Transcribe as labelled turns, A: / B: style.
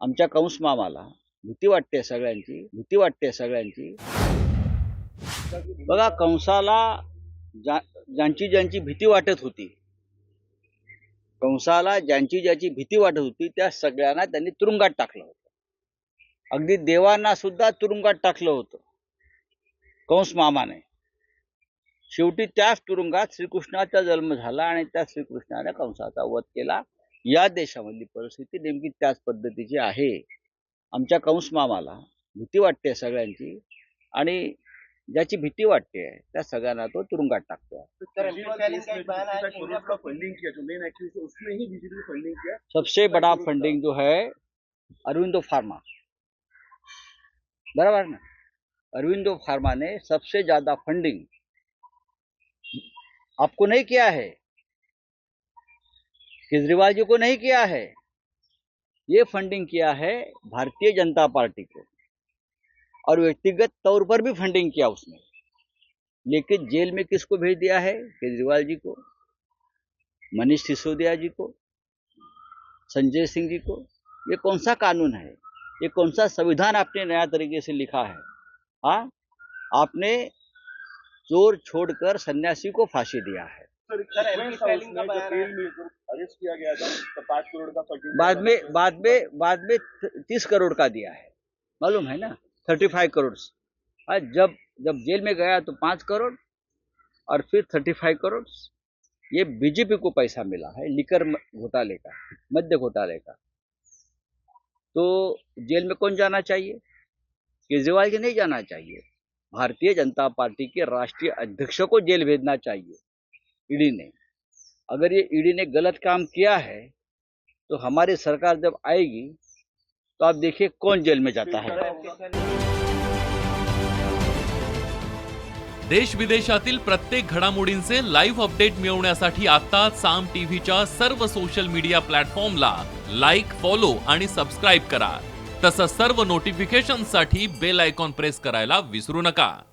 A: आमच्या कंस मामाला भीती वाटते सगळ्यांची भीती वाटते सगळ्यांची. बघा कंसाला ज्या ज्यांची ज्यांची भीती वाटत होती कंसाला ज्यांची ज्याची भीती वाटत होती त्या सगळ्यांना त्यांनी तुरुंगात टाकलं होतं. अगदी देवांना सुद्धा तुरुंगात टाकलं होतं कंस मामाने. शेवटी त्याच तुरुंगात श्रीकृष्णाचा जन्म झाला आणि त्या श्रीकृष्णाने कंसाचा वध केला. या देशामधली परिस्थिती नेमकी त्याच पद्धतीची आहे. आमच्या कंस मामाला भीती वाटते सगळ्यांची आणि ज्याची भीती वाटते त्या सगळ्यांना तो तुरुंगात टाकतो. सबसे बड़ा फंडिंग जो है अरविंदो फार्मा. बराबर ना? अरविंदो फार्मा ने सबसे ज्यादा फंडिंग आपको नहीं किया है. केजरीवाल जी को नहीं किया है। ये फंडिंग किया है भारतीय जनता पार्टी को और व्यक्तिगत तौर पर भी फंडिंग किया उसने। लेकिन जेल में किसको भेज दिया है? केजरीवाल जी को मनीष सिसोदिया जी को संजय सिंह जी को। ये कौन सा कानून है? ये कौन सा संविधान आपने नया तरीके से लिखा है? हाँ आपने चोर छोड़कर सन्यासी को फांसी दिया है।
B: सर अरेस्ट किया गया था तो पाँच करोड़ का
A: बाद में बाद में बाद में तीस करोड़ का दिया है। मालूम है ना? थर्टी फाइव करोड़ जब जब जेल में गया तो पाँच करोड़ और फिर थर्टी फाइव करोड़। ये बीजेपी को पैसा मिला है लिकर घोटाले का मध्य घोटाले का। तो जेल में कौन जाना चाहिए? केजरीवाल जी नहीं जाना चाहिए। भारतीय जनता पार्टी के राष्ट्रीय अध्यक्ष को जेल भेजना चाहिए। ईडी ने। अगर ये ईडी ने गलत काम किया है तो हमारी सरकार जब आएगी तो आप देखिए कौन जेल में जाता है।
C: देश विदेशातील प्रत्येक घडामोडींचे लाईव्ह अपडेट मिळवण्यासाठी आता साम टीव्हीच्या सर्व सोशल मीडिया प्लॅटफॉर्मला लाईक फॉलो आणि सबस्क्राईब करा. तसंच सर्व नोटिफिकेशनसाठी बेल आयकॉन प्रेस करायला विसरू नका.